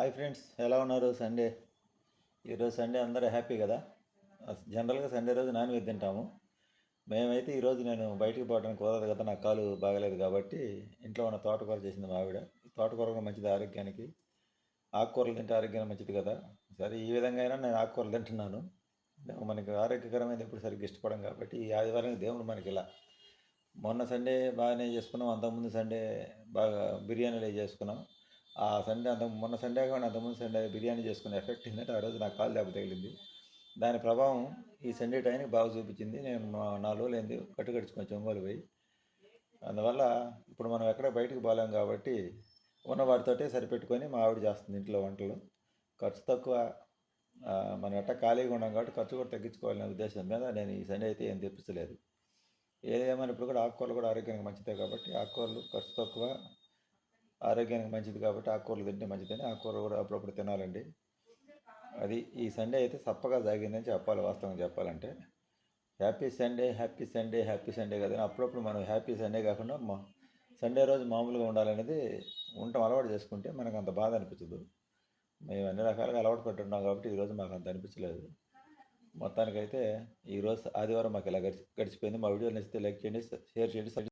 Hi friends ఎలా ఉన్నారు? Sunday. ఈరోజు సండే అందరూ హ్యాపీ కదా? జనరల్గా సండే రోజు నాన్ వెజ్ తింటాము. మేమైతే ఈరోజు నేను బయటికి పోవడానికి కుదరదు కదా నా కాలు బాగలేదు కాబట్టి ఇంట్లో ఉన్న తోటకూర చేసింది మా ఆవిడ. తోటకూర కూడా మంచిది ఆరోగ్యానికి. ఆకుకూరలు తింటే ఆరోగ్యానికి మంచిది కదా. సరే ఈ విధంగా అయినా నేను ఆకుకూరలు తింటున్నాను. మనకి ఆరోగ్యకరమైనది ఎప్పుడు సరిగ్గా ఇష్టపడం కాబట్టి ఈ ఆదివారం దేవుడు మనకి ఇలా. మొన్న సండే బాగానే చేసుకున్నాం అంతకుముందు సండే బాగా బిర్యానీలు చేసుకున్నాం. ఆ సండే అంత మొన్న సండే కానీ అంతకుముందు సండే బిర్యానీ చేసుకునే ఎఫెక్ట్ ఏంటంటే ఆ రోజు నాకు కాలు దెబ్బ తగిలింది. దాని ప్రభావం ఈ సండే టైంకి బాగా చూపించింది. నేను నాలుగు రోజులు ఏంది కట్టుకడుచుకుని చెంగోలు పోయి. అందువల్ల ఇప్పుడు మనం ఎక్కడ బయటకు పోలేం కాబట్టి ఉన్న వాటితోటే సరిపెట్టుకొని మా ఆవిడ చేస్తుంది ఇంట్లో వంటలు. ఖర్చు తక్కువ మనం ఎట్ట ఖాళీగా ఉన్నాం కాబట్టి ఖర్చు కూడా తగ్గించుకోవాలనే ఉద్దేశం మీద నేను ఈ సండే అయితే ఏం తెప్పించలేదు. ఏదేమైనా ఇప్పుడు కూడా ఆకుకూరలు కూడా ఆరోగ్యానికి మంచిదే కాబట్టి ఆకుకూరలు ఖర్చు తక్కువ ఆరోగ్యానికి మంచిది కాబట్టి ఆకుకూరలు తింటే మంచిదని ఆకుకూరలు కూడా అప్పుడప్పుడు తినాలండి. అది ఈ సండే అయితే చప్పగా సాగిందని చెప్పాలి వాస్తవంగా చెప్పాలంటే. Happy Sunday happy Sunday happy Sunday కదా అప్పుడప్పుడు మనం హ్యాపీ సండే కాకుండా మా సండే రోజు మామూలుగా ఉండాలనేది ఉండటం అలవాటు చేసుకుంటే మనకు అంత బాధ అనిపించదు. మేము అన్ని రకాలుగా అలవాటు పెట్టున్నాం కాబట్టి ఈరోజు మాకు అంత అనిపించలేదు. మొత్తానికైతే ఈరోజు ఆదివారం మాకు ఇలా గడిచి గడిచిపోయింది. మా వీడియో నచ్చితే లైక్ చేయండి షేర్ చేయండి